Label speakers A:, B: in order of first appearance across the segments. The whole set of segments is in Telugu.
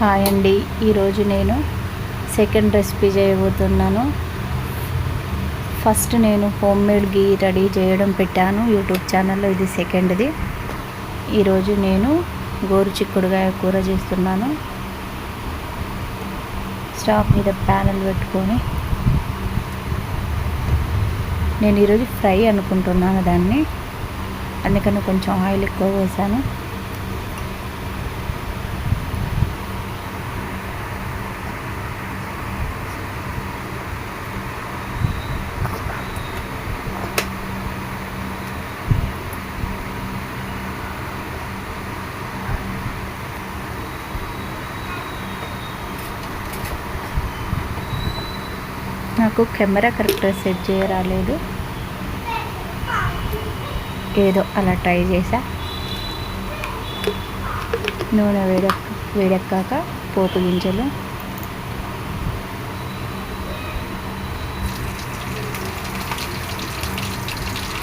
A: హాయ్ అండి. ఈరోజు నేను సెకండ్ రెసిపీ చేయబోతున్నాను. ఫస్ట్ నేను హోమ్ మేడ్ గీ రెడీ చేయడం పెట్టాను. యూట్యూబ్ ఛానల్లో ఇది సెకండ్ది. ఈరోజు నేను గోరు చిక్కుడుగాయ కూర చేస్తున్నాను. స్టవ్ మీద ప్యానల్ పెట్టుకొని నేను ఈరోజు ఫ్రై అనుకుంటున్నాను దాన్ని. అందుకని కొంచెం ఆయిల్ ఎక్కువ వేసాను నాకు కెమెరా కరెక్ట్గా సెట్ చేయరాలేదు. ఏదో అలా ట్రై చేశా. నూనె వేడెక్ వేడెక్కాక పోపు గింజలు.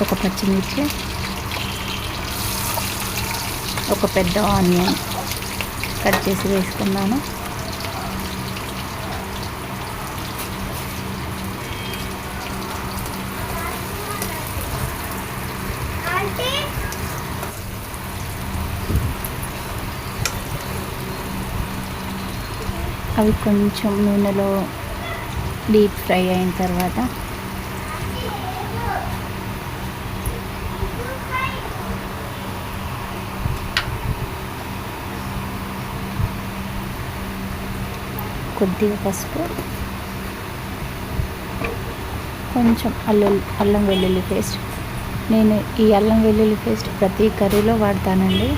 A: ఒక పచ్చిమిర్చి. ఒక పెద్ద ఆనియన్ కట్ చేసి వేసుకున్నాను. అవి కొంచెం నూనెలో డీప్ ఫ్రై అయిన తర్వాత కొద్దిగా పసుపు కొంచెం అల్లం అల్లం వెల్లుల్లి పేస్ట్. నేను ఈ అల్లం వెల్లుల్లి పేస్ట్ ప్రతి కర్రీలో వాడతానండి.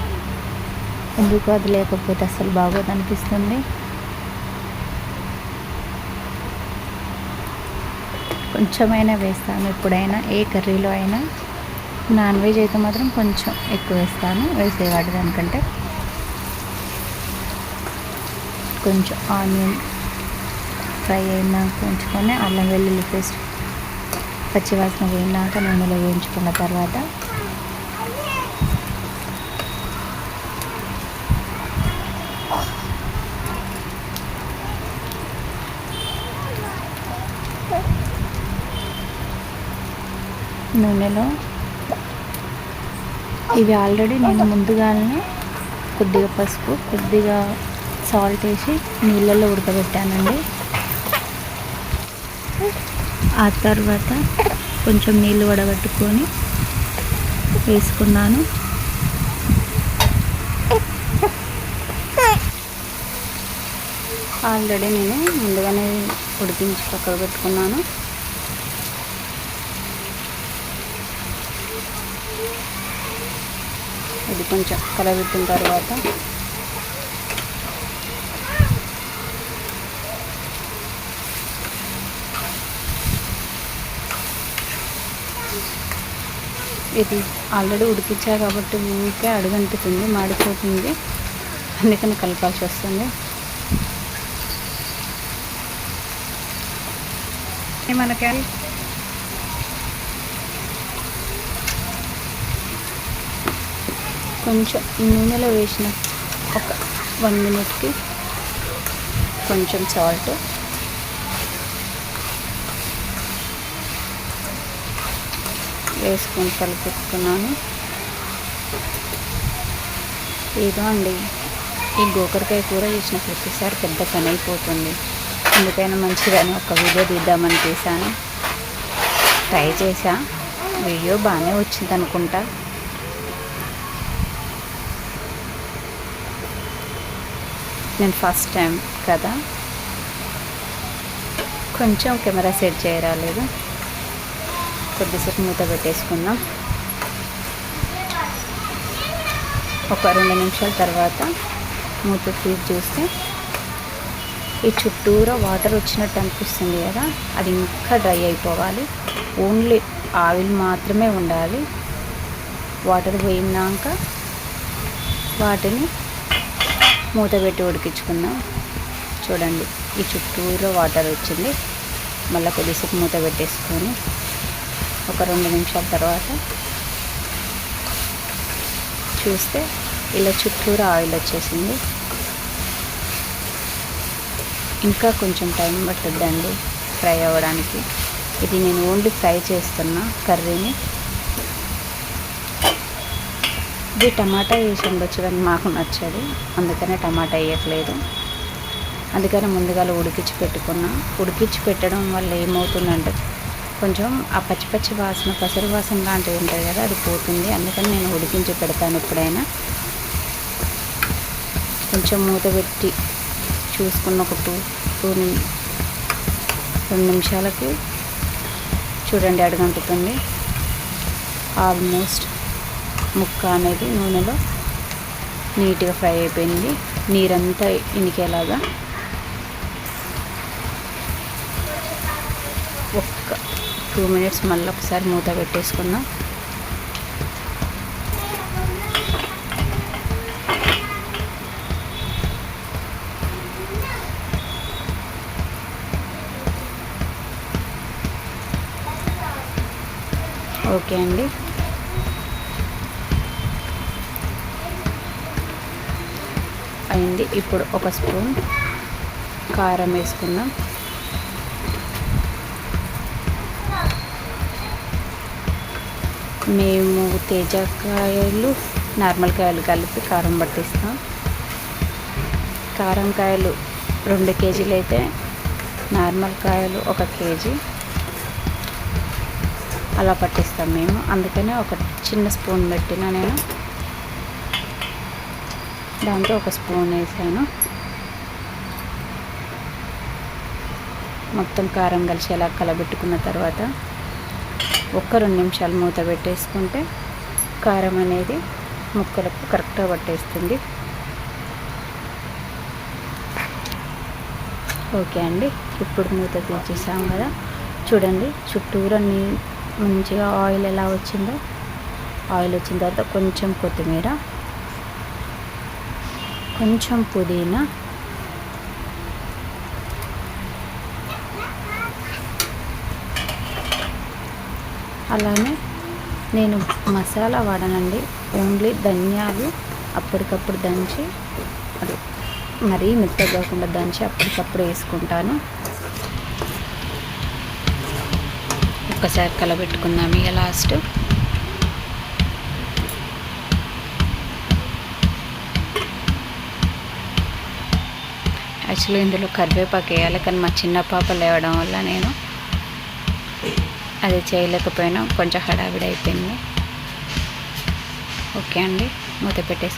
A: ఎందుకు అది లేకపోతే అసలు బాగోదు అనిపిస్తుంది కొంచెమైనా వేస్తాను. ఎప్పుడైనా ఏ కర్రీలో అయినా నాన్ వెజ్ అయితే మాత్రం కొంచెం ఎక్కువ వేస్తాను. వేసేవాడి దానికంటే కొంచెం ఆనియన్ ఫ్రై అయినాక ఉంచుకొని అల్లం వెల్లుల్లి పేస్ట్ పచ్చివాసన పోయినాక నూనెలో వేయించుకున్న తర్వాత నూనెలో. ఇవి ఆల్రెడీ నేను ముందుగానే కొద్దిగా పసుపు కొద్దిగా సాల్ట్ వేసి నీళ్ళల్లో ఉడకబెట్టానండి. ఆ తర్వాత కొంచెం నీళ్ళు వడగట్టుకొని వేసుకున్నాను. ఆల్రెడీ నేను ముందుగానే ఉడికించి పక్కన పెట్టుకున్నాను. ఇది కొంచెం కలబెట్టిన తర్వాత ఇది ఆల్రెడీ ఉడికించా కాబట్టి ఊరికే అడుగంటుతుంది మాడిపోతుంది. అందుకని కలపాల్సి వస్తుంది. మనకి కొంచెం నూనెలో వేసిన ఒక వన్ మినిట్కి కొంచెం సాల్ట్ వేసుకొని కలిపెట్టుకున్నాను ఏదో అండి ఈ గోకరకాయ కూర చేసిన ప్రతిసారి పెద్ద పని అయిపోతుంది ఎందుకైనా మంచిదని ఒక వీడియో తీద్దామని తీసాను ట్రై చేశా. వీడియో బాగానే వచ్చింది అనుకుంటా నేను ఫస్ట్ టైం కదా. కొంచెం కెమెరా సెట్ చేయరాలేదు. కొద్దిసేపు మూత పెట్టేసుకుందాం. ఒక రెండు నిమిషాల తర్వాత మూత తీసి చూస్తే ఈ చుట్టూరా వాటర్ వచ్చినట్టు అనిపిస్తుంది కదా. అది ఇంకా డ్రై అయిపోవాలి. ఓన్లీ ఆయిల్ మాత్రమే ఉండాలి. వాటర్ పోయినాక వాటిని మూత పెట్టి ఉడికించుకుందాం చూడండి ఈ చుట్టూరు వాటర్ వచ్చింది. మళ్ళీ కొద్దిసేపు మూత పెట్టేసుకొని ఒక రెండు నిమిషాల తర్వాత చూస్తే ఇలా చుట్టూరా ఆయిల్ వచ్చేసింది. ఇంకా కొంచెం టైం పట్టుద్దండి ఫ్రై అవ్వడానికి. ఇది నేను ఓన్లీ ఫ్రై చేస్తున్నా కర్రీని. ఇది టమాటా వేసి ఉండొచ్చు కానీ మాకు నచ్చదు. అందుకనే టమాటా వేయట్లేదు. అందుకని ముందుగా ఉడికించి పెట్టుకున్నా. ఉడికించి పెట్టడం వల్ల ఏమవుతుందంటే కొంచెం ఆ పచ్చి పచ్చి వాసన పసరు వాసన లాంటివి ఉంటుంది కదా అది పోతుంది. అందుకని నేను ఉడికించి పెడతాను ఎప్పుడైనా. కొంచెం మూత పెట్టి చూసుకున్న ఒక టూ టూ రెండు నిమిషాలకి చూడండి అడుగంటుతుంది. ఆల్మోస్ట్ ముక్క అనేది నూనెలో నీట్గా ఫ్రై అయిపోయింది. నీరంతా ఇనికేలాగా ఒక్క టూ మినిట్స్ మళ్ళీ ఒకసారి మూత పెట్టేసుకుందాం. ఓకే అండి. అయింది. ఇప్పుడు ఒక స్పూన్ కారం వేసుకుందాం. మేము తేజకాయలు నార్మల్ కాయలు కలిపి కారం పట్టిస్తాం. కారం కాయలు రెండు కేజీలు అయితే నార్మల్ కాయలు ఒక కేజీ. అలా పట్టిస్తాం మేము. అందుకనే ఒక చిన్న స్పూన్ పెట్టిన నేను దాంతో ఒక స్పూన్ వేసాను. మొత్తం కారం కలిసేలా కలబెట్టుకున్న తర్వాత ఒక్క రెండు నిమిషాలు మూత పెట్టేసుకుంటే కారం అనేది ముక్కలకు కరెక్ట్గా పట్టేస్తుంది. ఓకే అండి ఇప్పుడు మూత తీసేసాం కదా. చూడండి చుట్టూరా నీ మంచిగా ఆయిల్ ఎలా వచ్చిందో. ఆయిల్ వచ్చిన తర్వాత కొంచెం కొత్తిమీర కొంచెం పుదీనా. అలానే నేను మసాలా వాడనండి. ఓన్లీ ధనియాలు అప్పటికప్పుడు దంచి అది మరీ మెత్తగా కాకుండా దంచి అప్పటికప్పుడు వేసుకుంటాను. ఒక్కసారి కలబెట్టుకుందాం ఇక లాస్ట్. యాక్చువల్లీ ఇందులో కరివేపాకు వేయాలి కానీ మా చిన్న పాప లేవడం వల్ల నేను అది చేయలేకపోయినా కొంచెం హడావిడి అయిపోయింది. ఓకే అండి మూత పెట్టేసి